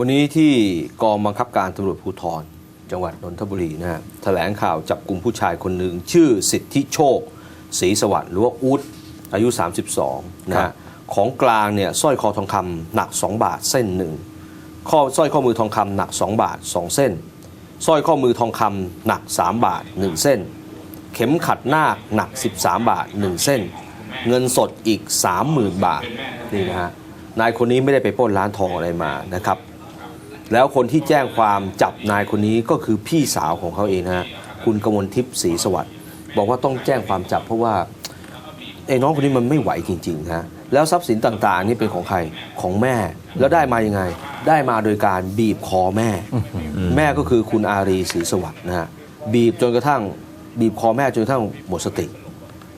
วันนี้ที่กองบังคับการตำรวจภูธรจังหวัดนนทบุรีนะฮะแถลงข่าวจับกลุ่มผู้ชายคนหนึ่ง ชื่อสิทธิโชคศรีสวัสดิ์หรือว่าอูดอายุ 32นะครัฮะบของกลางเนี่ยสร้อยคอทองคำหนัก 2 บาทเส้นหนึ่งข้อสร้อยข้อมือทองคำหนัก 2 บาท 2 เส้นสร้อยข้อมือทองคำหนัก 3 บาท 1 เส้น เข็มขัดนาคหนัก 13 บาท 1 เส้น เงินสดอีก 30,000 บาทนี่นะฮะนายคนนี้ไม่ได้ไปปล้นร้านทองอะไรมานะครับ แล้วคนที่แจ้งความจับนายคนนี้ก็คือพี่สาวของเขาเองนะฮะคุณกมลทิพย์ศรีสวัสดิ์บอกว่าต้องแจ้งความจับเพราะว่าไอ้น้องคนนี้มันไม่ไหวจริงๆฮะแล้วทรัพย์สินต่างๆ นี่เป็นของใครของแม่ แล้วได้มายังไง ได้มาโดยการบีบคอแม่ แม่ก็คือคุณอารีศรีสวัสดิ์นะฮะบีบจนกระทั่งบีบคอแม่จนกระทั่งหมดสติ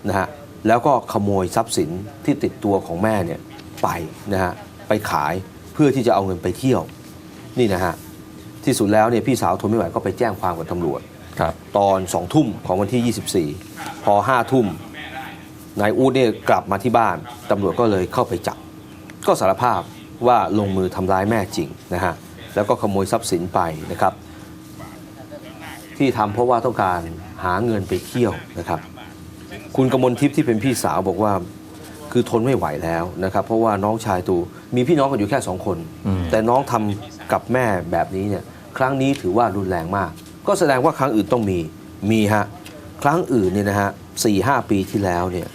นะฮะแล้วก็ขโมยทรัพย์สินที่ติดตัวของแม่เนี่ยไปนะฮะไปขายเพื่อที่จะเอาเงินไปเที่ยว นี่นะฮะที่สุดแล้วเนี่ยพี่สาวทนไม่ไหวก็ไปแจ้งความกับตำรวจ ครับ ตอนสองทุ่มของวันที่ 24 พอห้าทุ่มนายอูดเนี่ยกลับมาที่บ้านตำรวจก็เลยเข้าไปจับ ก็สารภาพว่าลงมือทำร้ายแม่จริงนะฮะแล้วก็ขโมยทรัพย์สินไปนะครับ ที่ทำเพราะว่าต้องการหาเงินไปเที่ยวนะครับ คุณกมลทิพย์ที่เป็นพี่สาวบอกว่าคือทนไม่ไหวแล้วนะครับ เพราะว่าน้องชายตูมีพี่น้องกันอยู่แค่สองคนอืมแต่น้องทำ กับแม่แบบนี้เนี่ยครั้งนี้ถือว่ารุนแรงมาก ก็แสดงว่าครั้งอื่นต้องมีมีฮะครั้งอื่นเนี่ยนะฮะสี่ห้าปีที่แล้วเนี่ย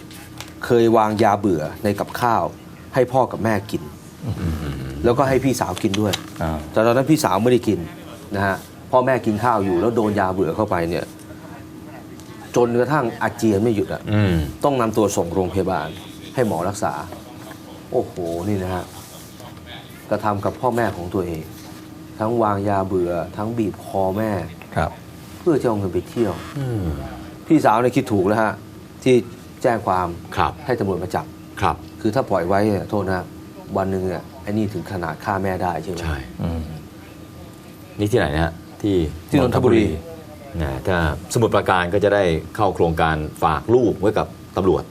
เคยวางยาเบื่อในกับข้าว ให้พ่อกับแม่กิน แล้วก็ให้พี่สาวกินด้วย แต่ตอนนั้นพี่สาวไม่ได้กินนะฮะพ่อแม่กินข้าวอยู่แล้วโดนยาเบื่อเข้าไปเนี่ยจนกระทั่งอาเจียนไม่หยุดอะต้องนำตัวส่งโรงพยาบาล ให้หมอรักษา โอ้โหนี่นะฮะกระทำกับพ่อแม่ของตัวเอง ทั้งวางยาเบื่อ ทั้งบีบคอแม่ครับ เพื่อจะเอาเงินไปเที่ยวอืมพี่สาวเนี่ยคิดถูกแล้วฮะ ที่แจ้งความครับให้ตำรวจมาจับครับ คือถ้าปล่อยไว้เนี่ยโทษนะวันหนึ่งเนี่ยไอ้นี่ถึงขนาดฆ่าแม่ได้ใช่ไหมใช่อืมนี่ที่ไหนนะฮะที่ที่นนทบุรีนะถ้าสมุดประการก็จะได้เข้าโครงการฝากลูกไว้กับตำรวจ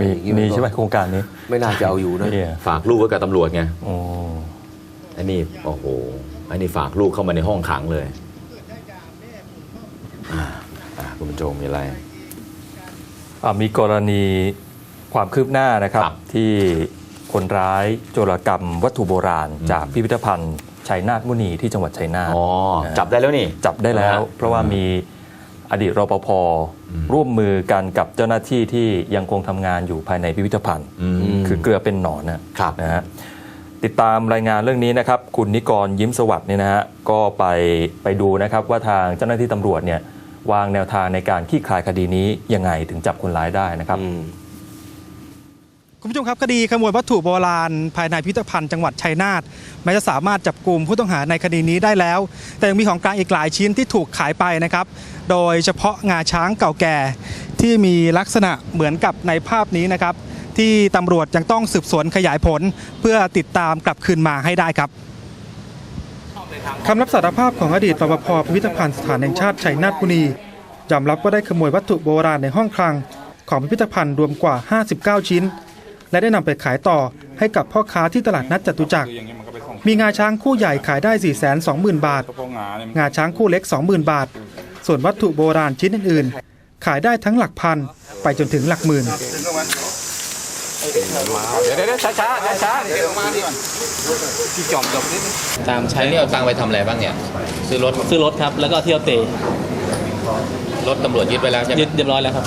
มีมีใช่ไหมโครงการนี้ ไม่น่าจะเอาอยู่นะเนี่ยฝากลูกไว้กับตำรวจไงโอ้อันนี้โอ้โหอันนี้ฝากลูกเข้ามาในห้องขังเลยอ่าอ่าคุณบรรจงมีอะไรอ่ามีกรณีความคืบหน้านะครับครับที่คนร้ายโจรกรรมวัตถุโบราณอืมจากพิพิธภัณฑ์ชัยนาทมุนีที่จังหวัดชัยนาทอ๋อนะจับได้แล้วนี่ จับได้แล้วนะฮะเพราะว่ามีอดีตรปภอืมร่วมมือกันกับเจ้าหน้าที่ที่ยังคงทำงานอยู่ภายในพิพิธภัณฑ์อืมคือเกลือเป็นหนอนนะครับนะฮะ ติดตามรายงานเรื่องนี้นะครับ คุณนิกรยิ้มสวัสดิ์เนี่ยนะฮะก็ไปไปดูนะครับว่าทางเจ้าหน้าที่ตำรวจเนี่ยวางแนวทางในการคลี่คลายคดีนี้ยังไงถึงจับคนร้ายได้นะครับอืมคุณผู้ชมครับคดีขโมยวัตถุโบราณ ภายในพิพิธภัณฑ์จังหวัดชัยนาทแม้จะสามารถจับกลุ่มผู้ต้องหาในคดีนี้ได้แล้ว แต่ยังมีของกลางอีกหลายชิ้นที่ถูกขายไปนะครับ โดยเฉพาะงาช้างเก่าแก่ที่มีลักษณะเหมือนกับในภาพนี้นะครับ ที่ตำรวจยังต้องสืบสวนขยายผล เพื่อติดตามกลับคืนมาให้ได้ครับคำรับสารภาพของอดีตรปภพิพิธภัณฑ์สถานแห่งชาติชัยนาทบุรียอมรับว่าได้ขโมยวัตถุโบราณในห้องคลัง ของพิพิธภัณฑ์รวมกว่า 59 ชิ้น และได้นำไปขายต่อให้กับพ่อค้าที่ตลาดนัดจตุจักร มีงาช้างคู่ใหญ่ขายได้ 4 2 0 0 0 0 บาท งาเนี่ยมันงาช้างคู่เล็ก 20,000 บาท ส่วนวัตถุโบราณชิ้นอื่นๆ ขายได้ทั้งหลักพันไปจนถึงหลักหมื่น เดี๋ยวเดี๋ยวช้าช้าช้าช้าเดี๋ยวมาดิก่อนพี่จอมจบนิดตามใช้เรียตังค์ไปทำอะไรบ้างเนี่ย ซื้อรถ ซื้อรถครับ แล้วก็เที่ยวเตะรถตำรวจยึดไปแล้วใช่ไหมยึดเรียบร้อยแล้วครับ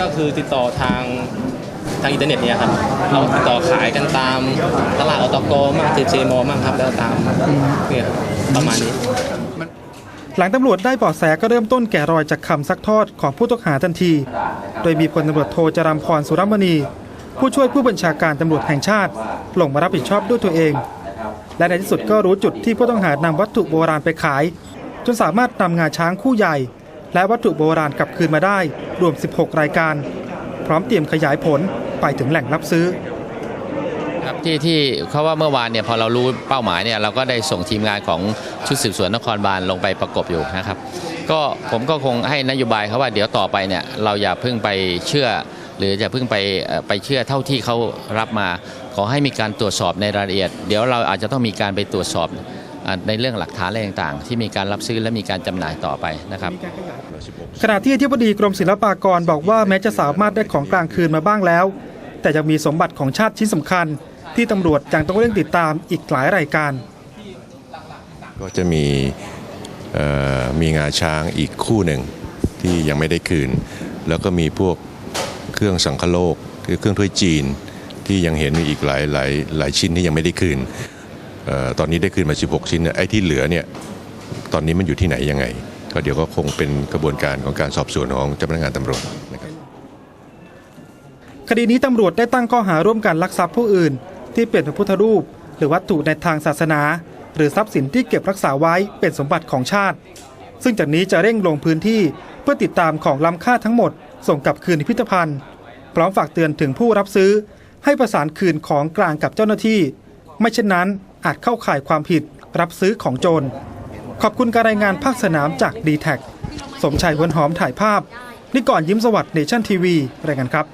ก็คือติดต่อทางทางอินเทอร์เน็ตเนี่ยครับ เราติดต่อขายกันตามตลาดอตกมากทีเจมอมากครับ แล้วตามเนี่ยประมาณนี้หลังตำรวจได้เบาะแสก็เริ่มต้นแกะรอยจากคำซักทอดของผู้ต้องหาทันที โดยมีพลตำรวจโทจรัมพรสุรมณี ผู้ช่วยผู้บัญชาการตำรวจแห่งชาติ ลงมารับผิดชอบด้วยตัวเอง และในที่สุดก็รู้จุดที่ผู้ต้องหานำวัตถุโบราณไปขาย จนสามารถนำงาช้างคู่ใหญ่ และวัตถุโบราณกลับคืนมาได้ รวม 16 รายการ พร้อมเตรียมขยายผลไปถึงแหล่งรับซื้อครับที่ที่เขาว่าเมื่อวานเนี่ยพอเรารู้เป้าหมายเนี่ยเราก็ได้ส่งทีมงานของชุดสืบสวนนครบาลลงไปประกบอยู่นะครับ ก็ผมก็คงให้นโยบายเขาว่าเดี๋ยวต่อไปเนี่ยเราอย่าเพิ่งไปเชื่อ หรืออย่าเพิ่งไปเอ่อไปเชื่อเท่าที่เขารับมา ขอให้มีการตรวจสอบในรายละเอียด เดี๋ยวเราอาจจะต้องมีการไปตรวจสอบอ่าในเรื่องหลักฐานอะไรต่างๆ ที่มีการรับซื้อและมีการจำหน่ายต่อไปนะครับขณะที่อธิบดีกรมศิลปากรบอกว่าแม้จะสามารถได้ของกลางคืนมาบ้างแล้ว แต่ยังมีสมบัติของชาติชิ้นสำคัญ ที่ตำรวจยังต้องเร่งติดตามอีกหลายรายการ ก็จะมีเอ่อมีงาช้างอีกคู่หนึ่งที่ยังไม่ได้คืน แล้วก็มีพวก เครื่องสังคโลก คือเครื่องถ้วยจีนที่ยังเห็นมีอีกหลายหลายหลายชิ้นที่ยังไม่ได้คืนออตอนนี้ได้คืนมา 16 ชิ้นไอ้ที่เหลือเนี่ยตอนนี้มันอยู่ที่ไหนยังไง ก็เดี๋ยวก็คงเป็นกระบวนการของการสอบสวนของเจ้าพนักงานตำรวจนะครับคดีนี้ตำรวจได้ตั้งข้อหาร่วมกันลักทรัพย์ผู้อื่น ที่เป็นพระพุทธรูป หรือวัตถุในทางศาสนา หรือทรัพย์สินที่เก็บรักษาไว้เป็นสมบัติของชาติ ซึ่งจากนี้จะเร่งลงพื้นที่เพื่อติดตามของล้ำค่าทั้งหมด ส่งกลับคืนพิพิธภัณฑ์ พร้อมฝากเตือนถึงผู้รับซื้อ ให้ประสานคืนของกลางกับเจ้าหน้าที่ ไม่เช่นนั้นอาจเข้าข่ายความผิดรับซื้อของโจร ขอบคุณการรายงานภาคสนามจากดีแท็สมชายวนหอมถ่ายภาพนิกรยิ้มสวัสดิ์เนชั่นทีวีรายงานครับ